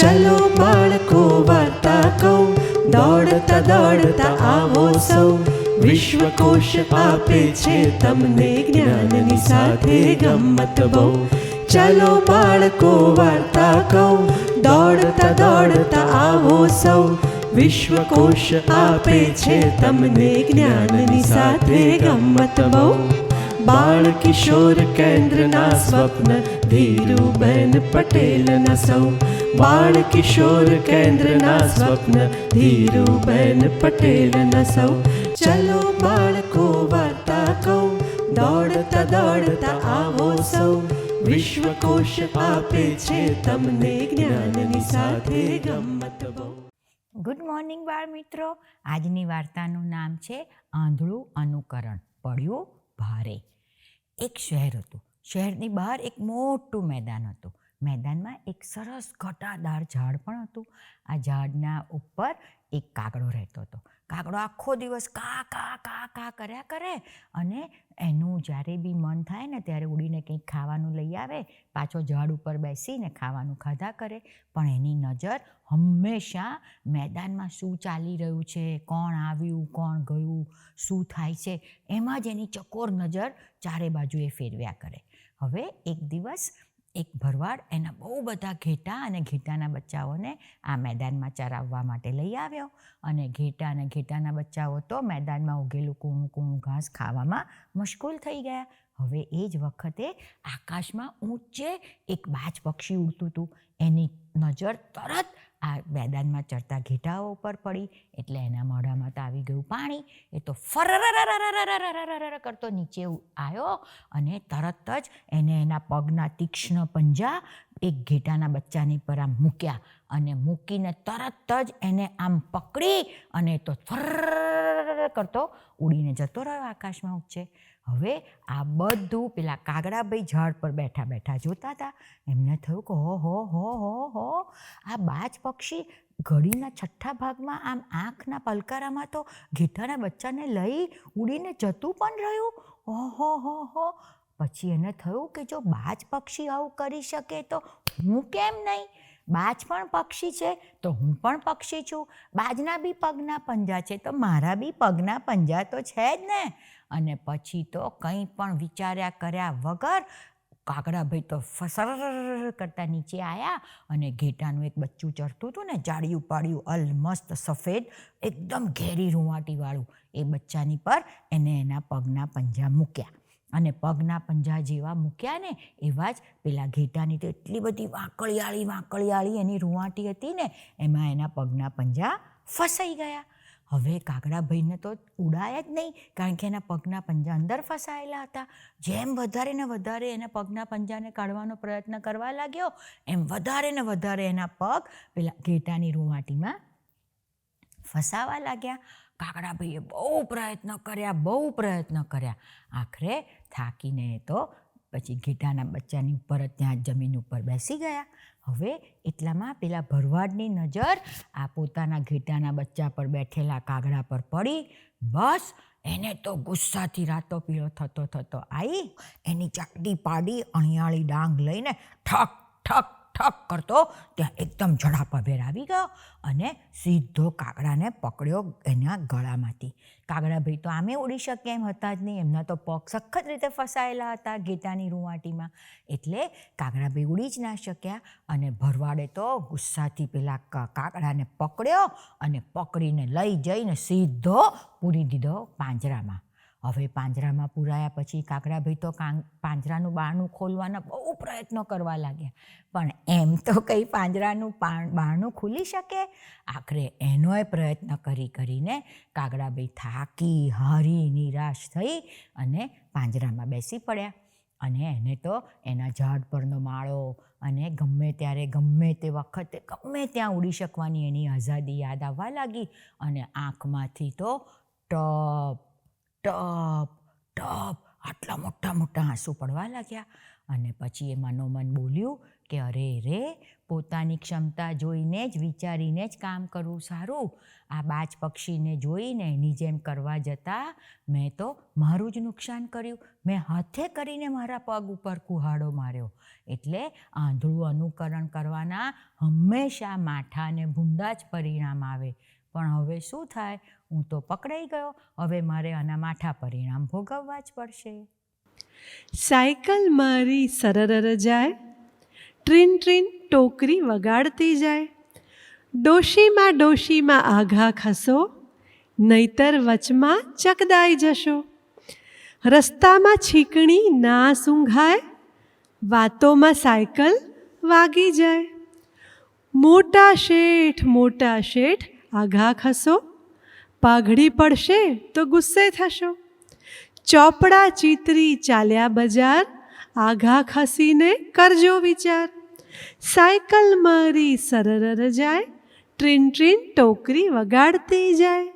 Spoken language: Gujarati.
ચલો બાળકો વાર્તા કહું. દોડતા દોડતા આવો સૌ. વિશ્વકોશ આપે છે તમને જ્ઞાનની સાથે ગમત બહુ. ચલો બાળકો વાર્તા કહું. દોડતા દોડતા આવો સૌ. વિશ્વકોશ આપે છે તમને જ્ઞાનની સાથે ગમત બહુ. બાળ કિશોર કેન્દ્રના સ્વપ્ન ધીરુબેન પટેલના સૌ. બાળ કિશોર કેન્દ્રના સ્વપ્ન, ધીરુબેન પટેલના સૌ. ચલો બાળકો વાર્તા કહું, દોડતા દોડતા આવો સૌ. વિશ્વકોશ આપે છે તમને જ્ઞાનની સાથે ગમત બહુ. ગુડ મોર્નિંગ બાળ મિત્રો આજની વાર્તાનું નામ છે, આંધળું અનુકરણ, પડ્યું ભારે. એક શહેર હતું. શહેરની બહાર એક મોટું મેદાન હતું. મેદાનમાં એક સરસ ઘટાદાર ઝાડ પણ હતું. આ ઝાડના ઉપર એક કાગડો રહેતો હતો. કાગડો આખો દિવસ કા કા કા કા કર્યા કરે અને એનું જ્યારે બી મન થાય ને ત્યારે ઉડીને કંઈક ખાવાનું લઈ આવે, પાછો ઝાડ ઉપર બેસીને ખાવાનું ખાધા કરે. પણ એની નજર હંમેશા મેદાનમાં શું ચાલી રહ્યું છે, કોણ આવ્યું, કોણ ગયું, શું થાય છે, એમાં જ એની ચકોર નજર ચારે બાજુએ ફેરવ્યા કરે. હવે એક દિવસ એક ભરવાડ એના બહુ બધા ઘેટા અને ઘેટાના બચ્ચાઓને આ મેદાનમાં ચરાવવા માટે લઈ આવ્યો. અને ઘેટા અને ઘેટાના બચ્ચાઓ તો મેદાનમાં ઉગેલું કૂણું કૂણું ઘાસ ખાવામાં મશગુલ થઈ ગયા. હવે એ જ વખતે આકાશમાં ઊંચે એક બાજ પક્ષી ઉડતું હતું. એની નજર તરત આ મેદાનમાં ચડતા ઘેટાઓ ઉપર પડી. એટલે એના મોઢામાં તો આવી ગયું પાણી. એ તો ફર કરતો નીચે આવ્યો અને તરત જ એને એના પગના તીક્ષ્ણ પંજા એક ઘેટાના બચ્ચાની પર આમ મૂક્યા. અને મૂકીને તરત જ એને આમ પકડી અને તો ફર કરતો ઉડીને જતો રહ્યો આકાશમાં ઊંચે. હવે આ બધું પેલા કાગડાભાઈ ઝાડ પર બેઠા બેઠા જોતા હતા. એમને થયું કે હો હો હો હો હો, આ બાજ પક્ષી ઘડીના છઠ્ઠા ભાગમાં આમ આંખના પલકારામાં તો ઘેટાના બચ્ચાને લઈ ઉડીને જતું પણ રહ્યું. ઓહો હો હો. પછી એને થયું કે જો બાજ પક્ષી આવું કરી શકે તો હું કેમ નહીં? બાજ પણ પક્ષી છે, તો હું પણ પક્ષી છું. બાજના બી પગના પંજા છે, તો મારા બી પગના પંજા તો છે જ ને. અને પછી તો કંઈ પણ વિચાર્યા કર્યા વગર કાગડાભાઈ તો ફસર કરતા નીચે આવ્યા અને ઘેટાનું એક બચ્ચું ચડતું હતું ને જાડિયું પાડ્યું અલમસ્ત સફેદ, એકદમ ઘેરી રૂંવાટીવાળું એ બચ્ચાની પર એને એના પગના પંજા મૂક્યા. અને પગના પંજા જેવા મૂક્યા ને, એવા જ પેલા ઘેટાની તો એટલી બધી વાંકળિયાળી વાંકળિયાળી એની રૂવાટી હતી ને, એમાં એના પગના પંજા ફસાઈ ગયા. હવે કાગડાભાઈને તો ઉડાયા જ નહીં, કારણ કે એના પગના પંજા અંદર ફસાયેલા હતા. જેમ વધારે ને વધારે એના પગના પંજાને કાઢવાનો પ્રયત્ન કરવા લાગ્યો, એમ વધારે ને વધારે એના પગ પેલા ઘેટાની રૂંવાટીમાં ફસાવા લાગ્યા. કાકડાભાઈએ બહુ પ્રયત્ન કર્યા, બહુ પ્રયત્ન કર્યા. આખરે થાકીને તો પછી ઘેટાના બચ્ચાની ઉપર જ ત્યાં જમીન ઉપર બેસી ગયા. હવે એટલામાં પેલા ભરવાડની નજર આ પોતાના ઘેટાના બચ્ચા પર બેઠેલા કાગડા પર પડી. બસ એને તો ગુસ્સાથી રાતો પીળો થતો થતો આવી એની ચાકડી પાડી, અણિયાળી ડાંગ લઈને ઠક ઠક ઠક કરતો, ત્યાં એકદમ ઝડાપાભેર આવી ગયો અને સીધો કાગડાને પકડ્યો એના ગળામાંથી. કાગડાભાઈ તો આમે ઉડી શકે એમ હતા જ નહીં. એમના તો પગ સખત રીતે ફસાયેલા હતા ગીતાની રૂંવાટીમાં. એટલે કાગડાભાઈ ઉડી જ ના શક્યા અને ભરવાડે તો ગુસ્સાથી પેલા કાગડાને પકડ્યો અને પકડીને લઈ જઈને સીધો પૂરી દીધો પાંજરામાં. હવે પાંજરામાં પૂરાયા પછી કાગડાભાઈ તો પાંજરાનું બારણું ખોલવાના બહુ પ્રયત્નો કરવા લાગ્યા. પણ એમ તો કંઈ પાંજરાનું બારણું ખુલી શકે? આખરે એનોય પ્રયત્ન કરી કરીને કાગડાભાઈ થાકી, હારી, નિરાશ થઈ અને પાંજરામાં બેસી પડ્યા. અને એને તો એના ઝાડ પરનો માળો અને ગમે ત્યારે, ગમે તે વખતે, ગમે ત્યાં ઉડી શકવાની એની આઝાદી યાદ આવવા લાગી અને આંખમાંથી તો ટપ ટપ ટપ, આટલા મોટા મોટા આંસુ પડવા લાગ્યા અને પછી એ મનોમન બોલ્યું કે અરે રે, પોતાની ક્ષમતા જોઈને જ, વિચારીને જ કામ કરવું સારું. આ બાજ પક્ષીને જોઈને એની જેમ કરવા જતાં મેં તો મારું જ નુકસાન કર્યું. મેં હાથે કરીને મારા પગ ઉપર કુહાડો માર્યો. એટલે આંધળું અનુકરણ કરવાના હંમેશા માઠા અને ભૂંડા જ પરિણામ આવે. પણ હવે શું થાય? હું તો પકડાઈ ગયો. હવે મારે આના માઠા પરિણામ ભોગવવા જ પડશે. સાયકલ મારી સરરર જાય. ટ્રીન ટ્રીન ટોકરી વગાડતી જાય. ડોશીમાં ડોશીમાં આઘા ખસો. નહીતર વચમાં ચકદાઈ જશો. રસ્તામાં છીકણી ના સૂંઘાય વાતોમાં સાયકલ વાગી જાય. મોટા શેઠ મોટા શેઠ આઘા ખસો પાઘડી પડશે તો ગુસ્સે થશો. ચોપડા ચિતરી ચાલ્યા બજાર, આઘા ખસીને કરજો વિચાર. સાયકલ મારી સરરર જાય, ટ્રીન ટ્રીન ટોકરી વગાડતી જાય.